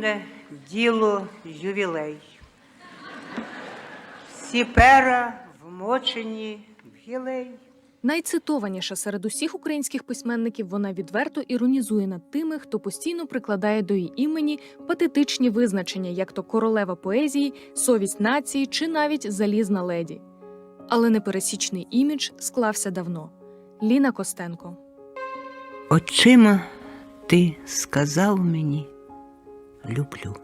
Марудне діло ювілей. Всі пера вмочені в гілей. Найцитованіша серед усіх українських письменників вона відверто іронізує над тими, хто постійно прикладає до її імені патетичні визначення, як то королева поезії, совість нації чи навіть залізна леді. Але непересічний імідж склався давно. Ліна Костенко. Очима ти сказав мені люблю.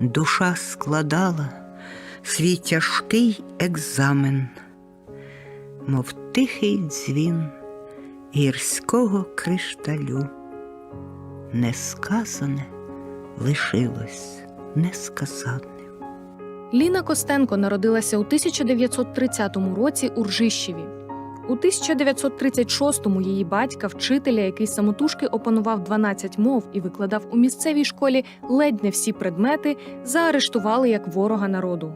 Душа складала свій тяжкий екзамен, мов тихий дзвін гірського кришталю. Несказане лишилось несказаним. Ліна Костенко народилася у 1930 році у Ржищеві. У 1936-му її батька, вчителя, який самотужки опанував 12 мов і викладав у місцевій школі ледь не всі предмети, заарештували як ворога народу.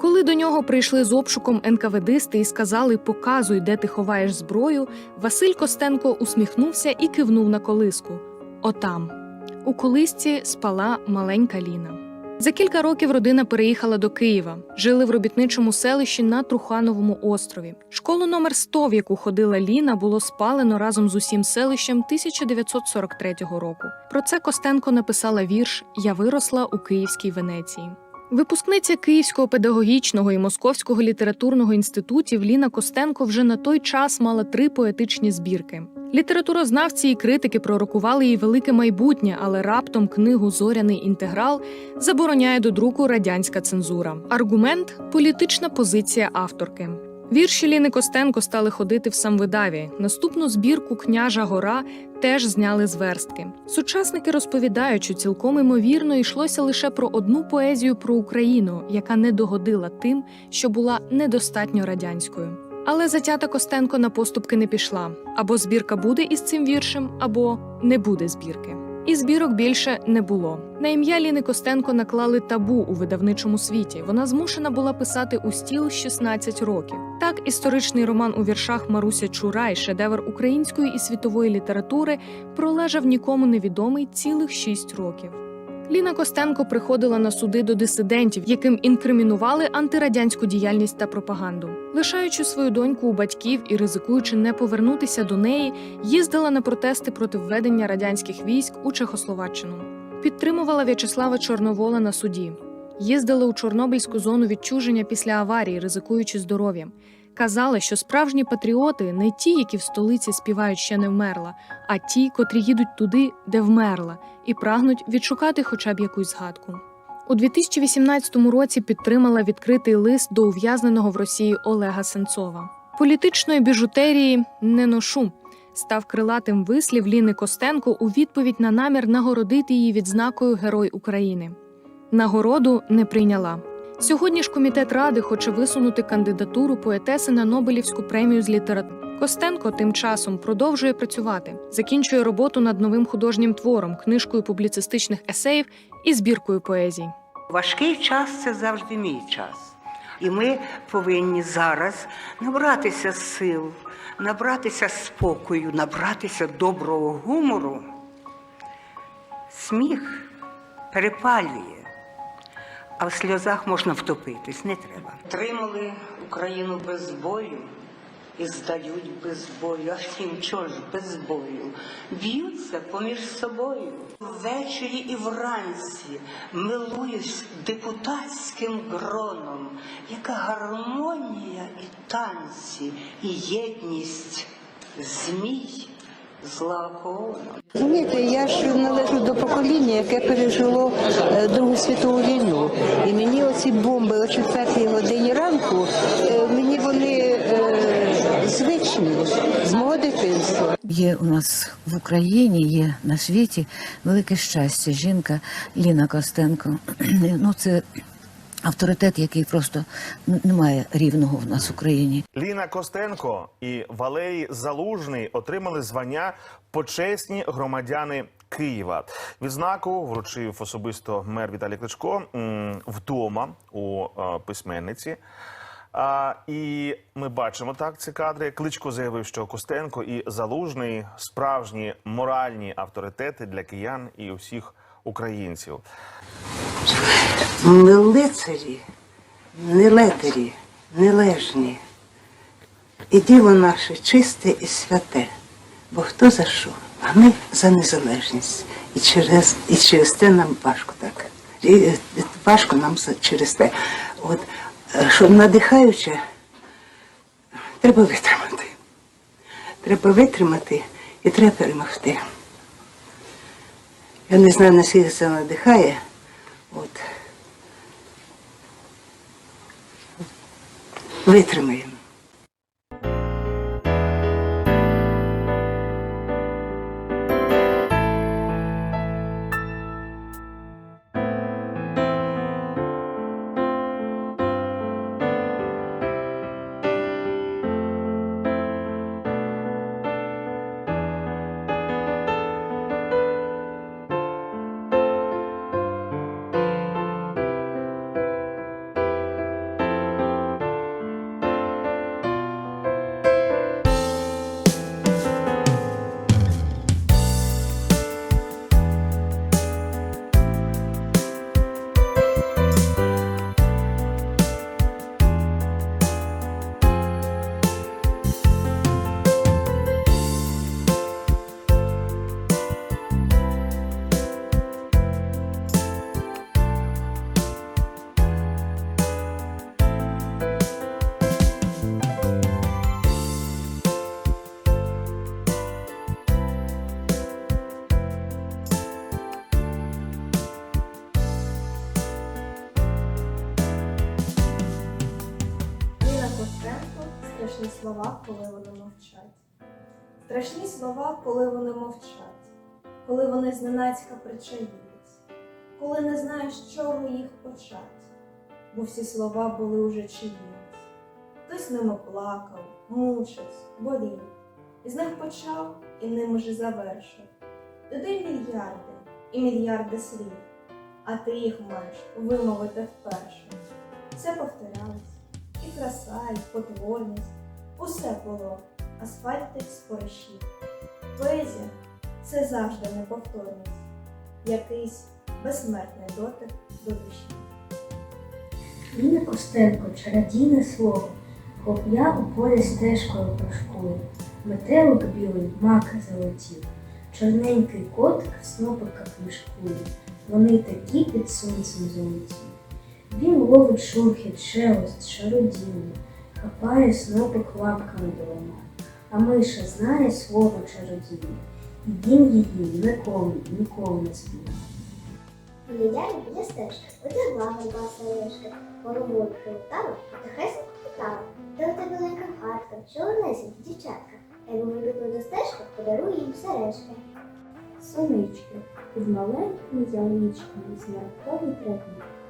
Коли до нього прийшли з обшуком НКВДисти і сказали Показуй, де ти ховаєш зброю, Василь Костенко усміхнувся і кивнув на колиску. Отам. У колисці спала маленька Ліна. За кілька років родина переїхала до Києва, жили в робітничому селищі на Трухановому острові. Школу номер 100, в яку ходила Ліна, було спалено разом з усім селищем 1943 року. Про це Костенко написала вірш Я виросла у Київській Венеції. Випускниця Київського педагогічного і Московського літературного інститутів Ліна Костенко вже на той час мала три поетичні збірки. Літературознавці і критики пророкували їй велике майбутнє, але раптом книгу Зоряний інтеграл забороняє до друку радянська цензура. Аргумент політична позиція авторки. Вірші Ліни Костенко стали ходити в самвидаві. Наступну збірку Княжа гора теж зняли з верстки. Сучасники розповідають, що цілком імовірно йшлося лише про одну поезію про Україну, яка не догодила тим, що була недостатньо радянською. Але затята Костенко на поступки не пішла. Або збірка буде із цим віршем, або не буде збірки. І збірок більше не було. На ім'я Ліни Костенко наклали табу у видавничому світі. Вона змушена була писати у стіл з 16 років. Так, історичний роман у віршах Маруся Чурай, шедевр української і світової літератури, пролежав нікому невідомий цілих 6 років. Ліна Костенко приходила на суди до дисидентів, яким інкримінували антирадянську діяльність та пропаганду. Лишаючи свою доньку у батьків і ризикуючи не повернутися до неї, їздила на протести проти введення радянських військ у Чехословаччину. Підтримувала В'ячеслава Чорновола на суді. Їздила у Чорнобильську зону відчуження після аварії, ризикуючи здоров'ям. Казала, що справжні патріоти не ті, які в столиці співають ще не вмерла, а ті, котрі їдуть туди, де вмерла, і прагнуть відшукати хоча б якусь згадку. У 2018 році підтримала відкритий лист до ув'язненого в Росії Олега Сенцова. Політичної біжутерії не ношу. Став крилатим вислів Ліни Костенко у відповідь на намір нагородити її відзнакою Герой України. Нагороду не прийняла. Сьогодні ж комітет ради хоче висунути кандидатуру поетеси на Нобелівську премію з літератури. Костенко тим часом продовжує працювати, закінчує роботу над новим художнім твором, книжкою публіцистичних есеїв і збіркою поезій. Важкий час це завжди мій час. І ми повинні зараз набратися сил, набратися спокою, набратися доброго гумору. Сміх перепалює, а в сльозах можна втопитись, не треба. Тримали Україну без бою і здають без бою. А втім, чого ж без бою? Б'ються поміж собою. Ввечері і вранці милуюсь депутатським гроном, яка гармонія і танці, і єдність змій з лакооном. Розумієте, я ж належу до покоління, яке пережило е, Другу світову війну. І мені оці бомби о 4 годині ранку, е, мені вони е, звичні з мого дитинства. Є у нас в Україні, є на світі велике щастя. Жінка Ліна Костенко. Ну це авторитет, який просто н- немає рівного в нас в Україні. Ліна Костенко і Валерій Залужний отримали звання почесні громадяни Києва. Відзнаку вручив особисто мер Віталій Кличко вдома у е, письменниці. А, і ми бачимо так ці кадри. Кличко заявив, що Костенко і Залужний справжні моральні авторитети для киян і усіх українців. Не лицарі, не летарі, не лежні. І діло наше чисте і святе. Бо хто за що? А ми за незалежність. І через, і через те нам важко так. І, е, важко нам через те. От, е, щоб надихаюче, треба витримати. Треба витримати і треба перемогти. Я не знаю, наскільки це надихає. От. Витримаємо. Слова, коли вони мовчать. Страшні слова, коли вони мовчать, коли вони зненацька причаїлись, коли не знаєш, чого їх почать, бо всі слова були уже чиїсь. Хтось ними плакав, мучився, болів, і з них почав і ними же завершив. Туди мільярди і мільярди слів, а ти їх маєш вимовити вперше. Все повторялось. І краса, і потворність, усе було, асфальт тих споришів. Поезія це завжди неповторність, якийсь безсмертний дотик до душі. Ліна Костенко, чародійне слово, хлоп'я у полі стежкою прошкує, метелик білий маки залетів, чорненький котик в снопиках мішкує, вони такі під сонцем золоті. Він ловить шурхіт, шелест, шародіння, хапає снопик лапками двома, а миша знає слово чародіння, і він її ніколи, ніколи не співає. Глядяй біля стежки, одягла голова сережка, головою прилетала, тихесенько питала, де у тебе ленька хатка, чорнесенькі дівчатка, як вийдуть до стежки, подаруй їм сережки. Сонечки, під маленькими яличками смерткові траві,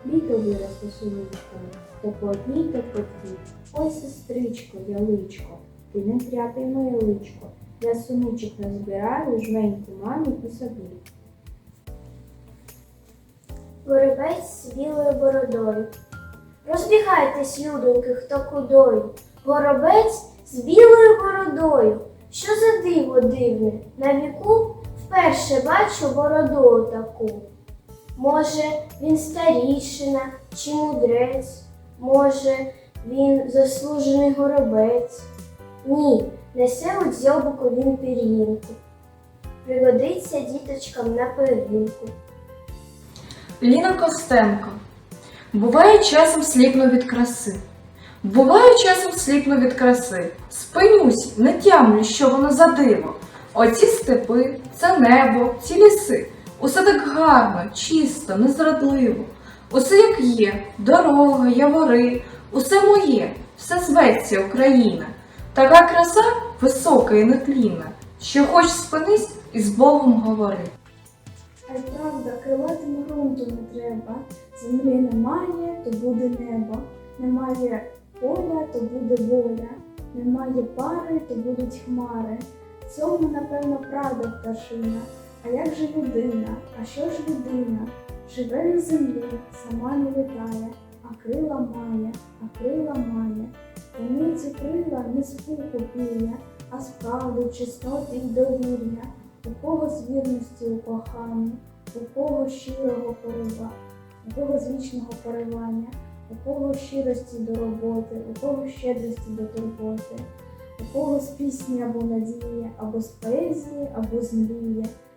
літо виросло сонечкою, то по одній, то по дві. Ой, сестричко, яличко, ти не тряпай моє личко, я сонечок назбираю жменьку мамі і собі. Воробець з білою бородою. Розбігайтесь, людоньки, хто кудою. Горобець з білою бородою. Що за диво дивне? На віку вперше бачу бороду таку. Може, він старішина чи мудрець, може, він заслужений горобець. Ні, несе у дзьобику він пір'їнку. Пригодиться діточкам на пирінку. Ліна Костенко. Буває часом сліпну від краси. Буває часом сліпну від краси. Спинюсь, не тямлю, що воно за диво. Оці степи, це небо, ці ліси. Усе так гарно, чисто, незрадливо. Усе як є, дорога, явори, усе моє, все зветься Україна. Така краса висока і нетлінна, що хоч спинись і з Богом говори. А й правда, крилатим ґрунту не треба. Землі немає, то буде небо. Немає поля, то буде воля. Немає пари, то будуть хмари. В цьому, напевно, правда пташина. А як же людина? А що ж людина? Живе на землі, сама не літає, а крила має, а крила має. Вони ці крила не з пуху біля, а з правди, чистоти й довір'я, у кого з вірності у коханні, у кого щирого порива, у кого з вічного поривання, у кого щирості до роботи, у кого щедрості до турботи, у кого з пісні або надії, або з поезії, або з мрії.